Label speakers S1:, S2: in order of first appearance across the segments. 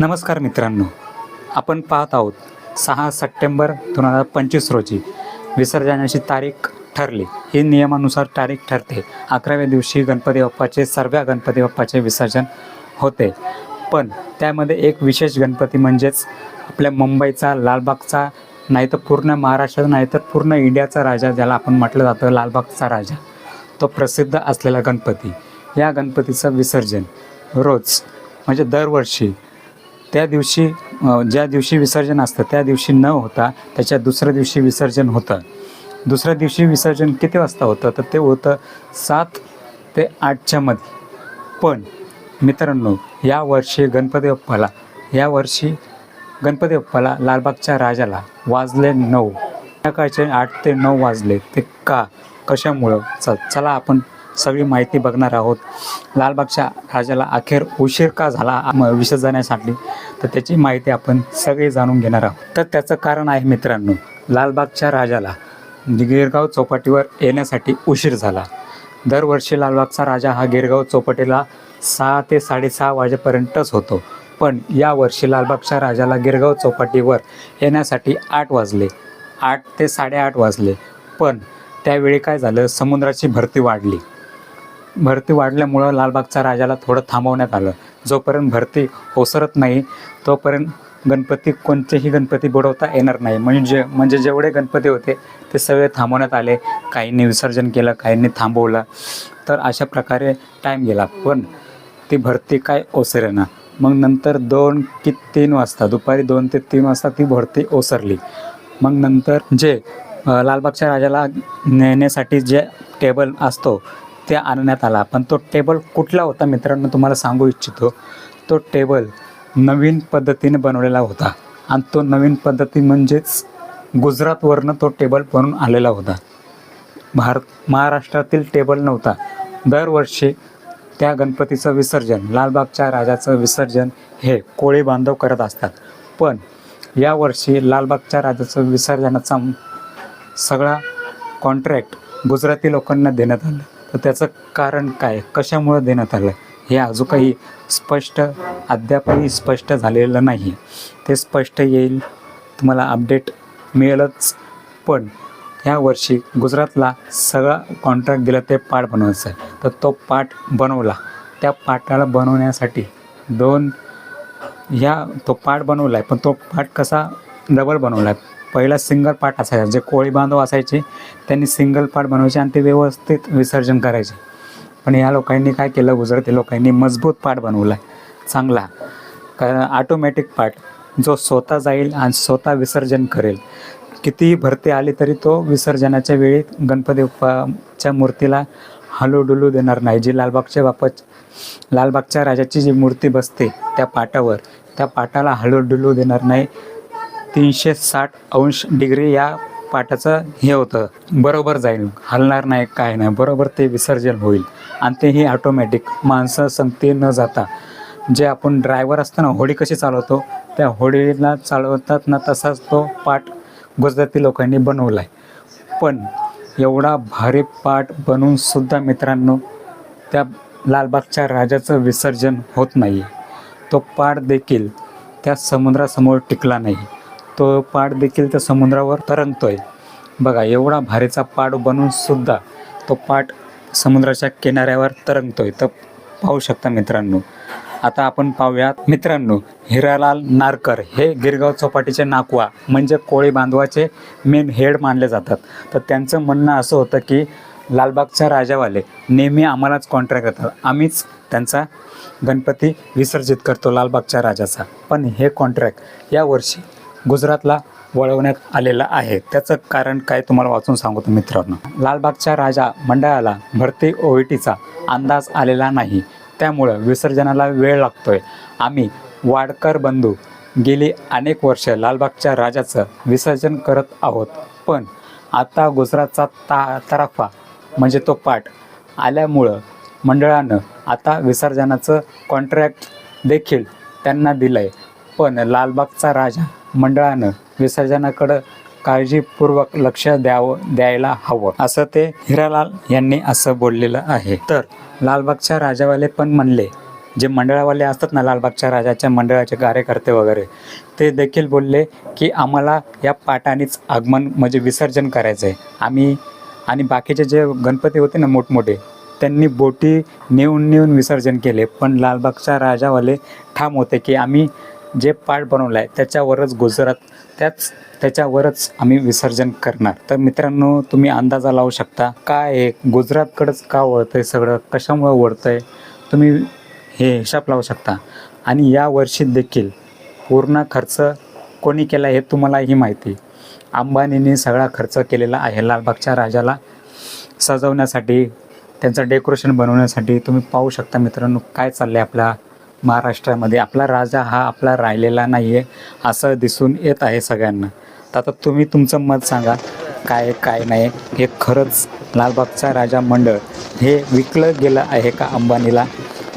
S1: नमस्कार मित्रांनो. आपण पाहत आहोत सहा सप्टेंबर दोन हजार पंचवीस रोजी विसर्जनाची तारीख ठरली. ही नियमानुसार तारीख ठरते. अकराव्या दिवशी गणपती बाप्पाचे सर्व गणपती बाप्पाचे विसर्जन होते. पण त्यामध्ये एक विशेष गणपती म्हणजेच आपल्या मुंबईचा लालबागचा नाही तर पूर्ण महाराष्ट्राचा नाही तर पूर्ण इंडियाचा राजा ज्याला आपण म्हटलं जातं लालबागचा राजा तो प्रसिद्ध असलेला गणपती. या गणपतीचं विसर्जन रोज म्हणजे दरवर्षी त्या दिवशी ज्या दिवशी विसर्जन असतं त्या दिवशी न होता त्याच्या दुसऱ्या दिवशी विसर्जन होतं. दुसऱ्या दिवशी विसर्जन किती वाजता होतं? तर ते होतं सात ते आठच्या मध्ये पण मित्रांनो यावर्षी गणपती बाप्पाला यावर्षी गणपती बाप्पाला लालबागच्या राजाला वाजले नऊ. सकाळचे आठ ते नऊ वाजले. ते का? कशामुळं? चल चला आपण सगळी माहिती बघणार आहोत. लालबागच्या राजाला अखेर उशीर का झाला म- विसर्जनासाठी तर त्याची माहिती आपण सगळी जाणून घेणार आहोत. तर त्याचं कारण आहे मित्रांनो लालबागच्या राजाला गिरगाव चौपाटीवर येण्यासाठी उशीर झाला. दरवर्षी लालबागचा राजा हा गिरगाव चौपाटीला सहा ते साडेसहा वाजेपर्यंतच होतो. पण यावर्षी लालबागच्या राजाला गिरगाव चौपाटीवर येण्यासाठी आठ वाजले. आठ ते साडेआठ वाजले. पण त्यावेळी काय झालं? समुद्राची भरती वाढली. भरती वाढल्यामुळं लालबागच्या राजाला थोडं थांबवण्यात आलं. जोपर्यंत भरती ओसरत नाही तोपर्यंत गणपती कोणतेही गणपती बुडवता येणार नाही. म्हणजे म्हणजे जेवढे गणपती होते ते सगळे थांबवण्यात आले. काहींनी विसर्जन केलं काहींनी थांबवलं. तर अशा प्रकारे टाईम गेला. पण ती भरती काय ओसरेना? मग नंतर दोन की तीन वाजता दुपारी दोन ते तीन वाजता ती भरती ओसरली. मग नंतर जे लालबागच्या राजाला नेण्यासाठी जे टेबल असतो ते आणण्यात आला. पण तो टेबल कुठला होता मित्रांनो तुम्हाला सांगू इच्छितो. तो टेबल नवीन पद्धतीने बनवलेला होता. आणि तो नवीन पद्धती म्हणजेच गुजरातवरनं तो टेबल बनून आलेला होता. भारत महाराष्ट्रातील टेबल नव्हता. दरवर्षी त्या गणपतीचं विसर्जन लालबागच्या राजाचं विसर्जन हे कोळी बांधव करत असतात. पण यावर्षी लालबागच्या राजाचं विसर्जनाचा सगळा कॉन्ट्रॅक्ट गुजराती लोकांना देण्यात आलं. तर त्याचं कारण काय? कशामुळं देण्यात आलं? हे अजून काही स्पष्ट अद्यापही स्पष्ट झालेलं नाही. ते स्पष्ट येईल तुम्हाला अपडेट मिळेलच. पण ह्या वर्षी गुजरातला सगळा कॉन्ट्रॅक्ट दिला ते पाठ बनवायचं आहे. तर तो पाठ बनवला. त्या पाठाला बनवण्यासाठी दोन ह्या तो पाठ बनवला आहे पण तो पाठ कसा डबल बनवला आहे पहिला सिंगल पार्ट असायचा जे कोळी बांधव असायचे त्यांनी सिंगल पार्ट बनवायचे आणि ते व्यवस्थित विसर्जन करायचे. पण या लोकांनी काय केलं गुजराती लोकांनी मजबूत पार्ट बनवला आहे चांगला. कारण ऑटोमॅटिक पार्ट जो स्वतः जाईल आणि स्वतः विसर्जन करेल. कितीही भरती आली तरी तो विसर्जनाच्या वेळी गणपती बाप्पाच्या मूर्तीला हलूडुलू देणार नाही. जी लालबागच्या बाप्पा लालबागच्या राजाची जी मूर्ती बसते त्या पाटावर त्या पाटाला हळूडुलू देणार नाही. तीनशे साठ अंश डिग्री या पाटाचं हे होतं. बरोबर जाईल. हलणार नाही काय नाही. बरोबर ते विसर्जन होईल. आणि तेही ऑटोमॅटिक माणसं संगती न जाता. जे आपण ड्रायव्हर असताना होडी कशी चालवतो? त्या होडीला चालवतात ना तसाच तो पाठ गुजराती लोकांनी बनवला आहे पण एवढा भारी पाठ बनवूनसुद्धा मित्रांनो त्या लालबागच्या राजाचं विसर्जन होत नाही तो पाठ देखील त्या समुद्रासमोर टिकला नाही. तो पाड देखील त्या समुद्रावर तरंगतोय. बघा एवढा भारीचा पाड बनून सुद्धा तो पाट समुद्राच्या किनाऱ्यावर तरंगतोय. तर पाहू शकता मित्रांनो. आता आपण पाहूयात मित्रांनो हिरालाल नारकर हे गिरगाव चौपाटीचे नाकवा म्हणजे कोळी बांधवाचे मेन हेड मानले जातात. तर त्यांचं म्हणणं असं होतं की लालबागच्या राजावाले नेहमी आम्हालाच कॉन्ट्रॅक्ट देतात. आम्हीच त्यांचा गणपती विसर्जित करतो लालबागच्या राजाचा. पण हे कॉन्ट्रॅक्ट यावर्षी गुजरातला वळवण्यात आलेलं आहे. त्याचं कारण काय तुम्हाला वाचून सांगतो मित्रांनो. लालबागच्या राजा मंडळाला भरती ओईटीचा अंदाज आलेला नाही. त्यामुळं विसर्जनाला वेळ लागतोय. आम्ही वाडकर बंधू गेली अनेक वर्ष लालबागच्या राजाचं विसर्जन करत आहोत. पण आता गुजरातचा ता तराफा म्हणजे तो पाठ आल्यामुळं मंडळानं आता विसर्जनाचं कॉन्ट्रॅक्ट देखील त्यांना दिलं आहे पण लालबागचा राजा मंडळानं विसर्जनाकडं काळजीपूर्वक लक्ष द्यावं द्यायला हवं. असं ते हिरालाल यांनी असं बोललेलं आहे. तर लालबागच्या राजावाले पण म्हणले जे मंडळावाले असतात ना लालबागच्या राजाच्या मंडळाचे कार्यकर्ते वगैरे ते देखील बोलले की आम्हाला या पाटानेच आगमन म्हणजे विसर्जन करायचं आहे आम्ही आणि बाकीचे जे गणपती होते ना मोठमोठे त्यांनी बोटी नेऊन नेऊन विसर्जन केले. पण लालबागच्या राजावाले ठाम होते की आम्ही जे पार्ट बनवलं आहे त्याच्यावरच गुजरात त्याच त्याच्यावरच आम्ही विसर्जन करणार. तर मित्रांनो तुम्ही अंदाजा लावू शकता काय आहे गुजरातकडंच का वळतं आहे सगळं कशामुळं वळतं आहे तुम्ही हे हिशाब लावू शकता. आणि या वर्षी देखील पूर्ण खर्च कोणी केला हे तुम्हालाही माहिती. अंबानींनी सगळा खर्च केलेला आहे लालबागच्या राजाला सजवण्यासाठी त्यांचं डेकोरेशन बनवण्यासाठी. तुम्ही पाहू शकता मित्रांनो काय चाललं आहे आपल्या महाराष्ट्रामध्ये आपला राजा हा आपला राहिलेला नाही आहे असं दिसून येत आहे सगळ्यांना. तर आता तुम्ही तुमचं मत सांगा काय काय नाही? हे खरंच लालबागचा राजा मंडळ हे विकलं गेलं आहे का अंबानीला?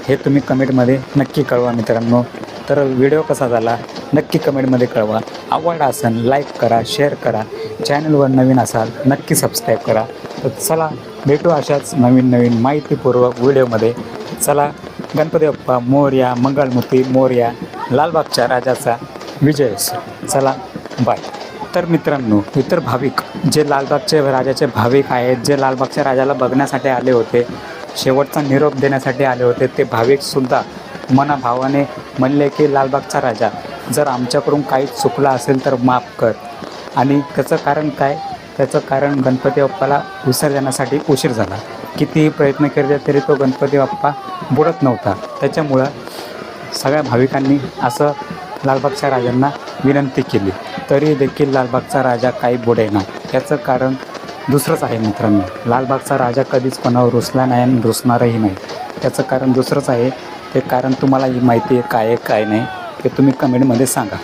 S1: हे तुम्ही कमेंटमध्ये नक्की कळवा मित्रांनो. तर व्हिडिओ कसा झाला नक्की कमेंटमध्ये कळवा. आवड असेल लाईक करा शेअर करा. चॅनलवर नवीन असाल नक्की सबस्क्राईब करा. तर चला भेटू अशाच नवीन नवीन माहितीपूर्वक व्हिडिओमध्ये. चला गणपती बाप्पा मोर्या मंगलमूर्ती मोर्या लालबागच्या राजाचा विजय असो. चला बाय. तर मित्रांनो इतर भाविक जे लालबागचे राजाचे भाविक आहेत जे लालबागच्या राजाला बघण्यासाठी आले होते शेवटचा निरोप देण्यासाठी आले होते ते भाविकसुद्धा मनाभावाने म्हणले की लालबागचा राजा जर आमच्याकडून काही चुकला असेल तर माफ कर. आणि त्याचं कारण काय? त्याचं कारण गणपती बाप्पाला विसर्जनासाठी उशीर झाला. कितीही प्रयत्न केले तरी तो गणपती बाप्पा बुडत नव्हता. त्याच्यामुळं सगळ्या भाविकांनी असं लालबागच्या राजांना विनंती केली. तरी देखील लालबागचा राजा काही बुडेना याचं कारण दुसरंच आहे मित्रांनो. लालबागचा राजा कधीच कोणावर रुसला नाही आणि रुसणारही नाही. त्याचं कारण दुसरंच आहे. ते कारण तुम्हाला ही माहिती आहे काय आहे काय नाही ते तुम्ही कमेंटमध्ये सांगा.